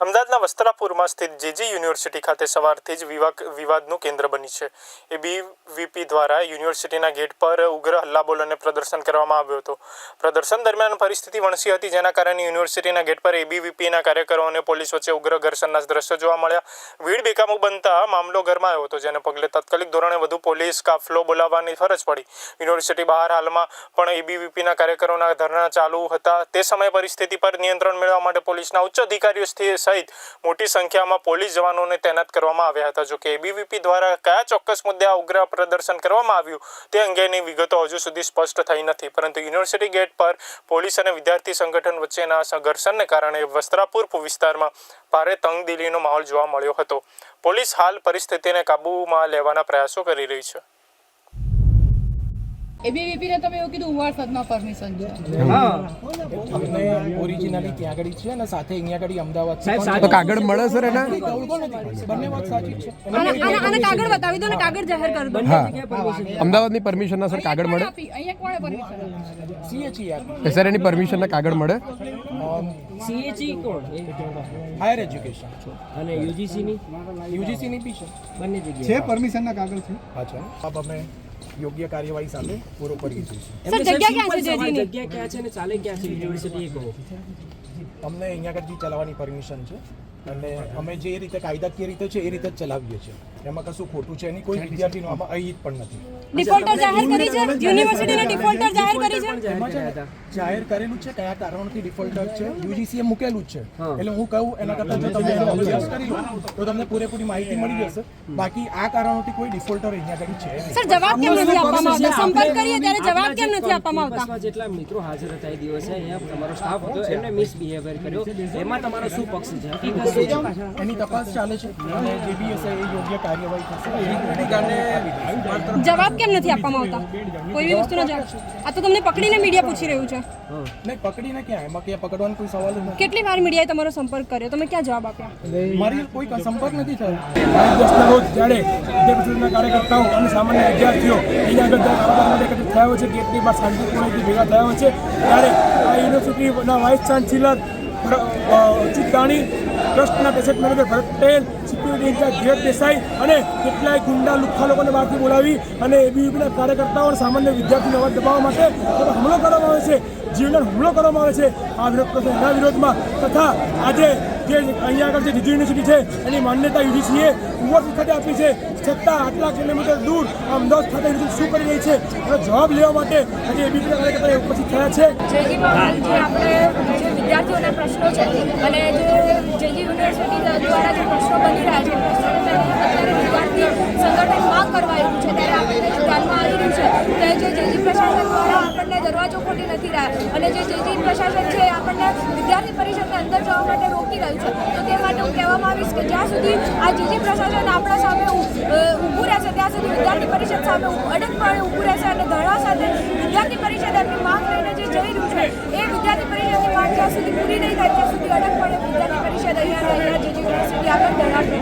અમદાવાદના વસ્ત્રાપુરમાં સ્થિત JG university ખાતે સવારથી જ વિવાદનું કેન્દ્ર બની છે. એ બીવીપી દ્વારા યુનિવર્સિટીના ગેટ પર ઉગ્ર હલ્લાબોલ અને પ્રદર્શન કરવામાં આવ્યું હતું. પ્રદર્શન દરમિયાન પરિસ્થિતિ વણસી હતી, જેના કારણે યુનિવર્સિટીના ગેટ પર એબીવીપીના કાર્યકરો અને પોલીસ વચ્ચે ઉગ્ર ઘર્ષણના દ્રશ્યો જોવા મળ્યા. ભીડ બેકાબુ બનતા મામલો ગરમાયો હતો, જેને પગલે તાત્કાલિક ધોરણે વધુ પોલીસ કાફલો બોલાવવાની ફરજ પડી. યુનિવર્સિટી બહાર હાલમાં પણ એબીવીપીના કાર્યકરોના ધરણા ચાલુ હતા. તે સમયે પરિસ્થિતિ પર નિયંત્રણ મેળવવા માટે પોલીસના ઉચ્ચ અધિકારીઓ સહિત મોટી સંખ્યામાં પોલીસ જવાનોને તૈનાત કરવામાં આવ્યા હતા. જોકે એબીવીપી દ્વારા કયા ચોક્કસ મુદ્દે આ ઉગ્ર પ્રદર્શન કરવામાં આવ્યું તે અંગેની વિગતો હજુ સુધી સ્પષ્ટ થઈ નથી. પરંતુ યુનિવર્સિટી ગેટ પર પોલીસ અને વિદ્યાર્થી સંગઠન વચ્ચેના સંઘર્ષણને કારણે વસ્ત્રાપુર વિસ્તારમાં ભારે તંગદિલીનો માહોલ જોવા મળ્યો હતો. પોલીસ હાલ પરિસ્થિતિને કાબૂમાં લેવાના પ્રયાસો કરી રહી છે. એબીવીપી ને તમે એવું કીધું ઉવારસદમાં પરમિશન છે. અમને ઓરિજિનલી ત્યાં આગળ છે અને સાથે અહીંયા આગળ અમદાવાદ તો કાગળ મળે સર એના? બંને વાત સાચી છે. અને કાગળ બતાવી દો ને કાગળ જાહેર કરી દો. હા. અમદાવાદની પરમિશનના સર કાગળ મળે? અહીંયા કોણે પરમિશન સીએચઈ આપી. સર એની પરમિશનના કાગળ મળે? સીએચઈ કોણ? હાયર એજ્યુકેશન અને યુજીસીની યુજીસીની બી છે. બંને જગ્યાએ. છે પરમિશનના કાગળ છે. અચ્છા અબ અમે યોગ્ય કાર્યવાહી સાથે પૂરો કરીએ છીએ સર જગ્યા ક્યાં છે જેજીની જગ્યા ક્યાં છે અને ચાલે ક્યાં છે? યુનિવર્સિટી એ કહો. અમને અહીંયા આગળ ચલાવવાની પરમિશન છે અને અમે જે રીતે કાયદાકીય રીતે છે એ રીતે જ ચલાવીએ છીએ. એમાં કશું ખોટું છે એની કોઈ વિદ્યાર્થીનો આમાં અહીં પણ નથી. ડિફોલ્ટર જાહેર કરી છે? યુનિવર્સિટીને ડિફોલ્ટર જાહેર કરી છે. જાહેર કરેલું છે કયા કારણોથી ડિફોલ્ટર છે યુજીસી એ મૂકેલું જ છે. એટલે હું કહું એના કરતાં જો તમે એનો અભ્યાસ કરી લો તો તમને પૂરેપૂરી માહિતી મળી જશે. બાકી આ કારણોથી કોઈ ડિફોલ્ટર અહીંયા આગળ છે સર જવાબ કેમ નથી આપવામાં આવતા? સંપર્ક કરીએ ત્યારે જવાબ કેમ નથી આપવામાં આવતા? જેટલા મિત્રો હાજર હતા એ દિવસે અહીંયા તમારો સ્ટાફ હતો એમને મિસબિહેવિયર કર્યો. એમાં તમારો શું પક્ષ છે? એની તપાસ ચાલે છે. જે બી હશે એ યોગ્ય જવાબ કેમ નથી આપવામાં આવતા? કોઈ બી વસ્તુનો જવાબ. આ તો તમને પકડીને મીડિયા પૂછી રહ્યું છે. નહીં પકડીને ક્યાં? એમાં ક્યાં પકડવાનો કોઈ સવાલ નથી. કેટલી વાર મીડિયાએ તમારો સંપર્ક કર્યો? તમે ક્યાં જવાબ આપ્યા? મારી કોઈ સંપર્ક નથી થયો. દસના રોજ જ્યારે વિદ્યાપીઠના કાર્યકર્તાઓ અને સામાન્ય વિદ્યાર્થીઓ અહીંયા આગળ માટે એકત્રિત થયા છે. ગેટની બહાર શાંતિપૂર્ણ ભેગા થયા છે. ત્યારે આ યુનિવર્સિટીના વાઇસ ચાન્સેલર અચિત દાણી ટ્રસ્ટના president manager Bharat Patel incharge Dhiraj Desai અને કેટલાય ગુંડા, લુખ્ખા લોકોને બહારથી બોલાવી અને એબીવીપીના કાર્યકર્તાઓ અને સામાન્ય વિદ્યાર્થીઓને અવાજ દબાવવા માટે હુમલો કરવામાં આવે છે જીવન હુમલો કરવામાં આવે છે, આ વિરોધ એના વિરોધમાં. તથા આજે જે અહીંયા આગળ જે ડીજી યુનિવર્સિટી છે, એની માન્યતા યુજીસીએ યુનિવર્સિટી ખાતે આપી છે. છતાં આટલા કિલોમીટર દૂર અમદાવાદ ખાતે યુનિવર્સિટી શું કરી રહી છે? એનો જવાબ લેવા માટે આજે એબીપીના કાર્યકર્તા ઉપસ્થિત થયા છે. વિદ્યાર્થીઓના પ્રશ્નો છે અને જે સોસાયટી જે પ્રશ્નો બની રહ્યા છે અત્યારે વિદ્યાર્થી સંગઠનમાં છે, ત્યારે આપણને ધ્યાનમાં આવી છે ત્યારે જે જેજી પ્રશાસન દ્વારા આપણને દરવાજો ખોલી નથી રહ્યા, અને જે જેજી પ્રશાસન છે આપણને વિદ્યાર્થી પરિષદને અંદર જવા માટે રોકી રહ્યું છે, તો તે માટે હું કહેવામાં આવીશ કે જ્યાં સુધી આ જેજી પ્રશાસન આપણા સામે ઊભું રહેશે, ત્યાં સુધી વિદ્યાર્થી પરિષદ સામે અડગપણે ઊભું રહેશે અને ધરણા સાથે વિદ્યાર્થી પરિષદ એમની માંગ લઈને જે જઈ રહ્યું છે, એ વિદ્યાર્થી પરિષદની માંગ જ્યાં સુધી પૂરી નહીં થાય, ત્યાં સુધી અડગપણે that there are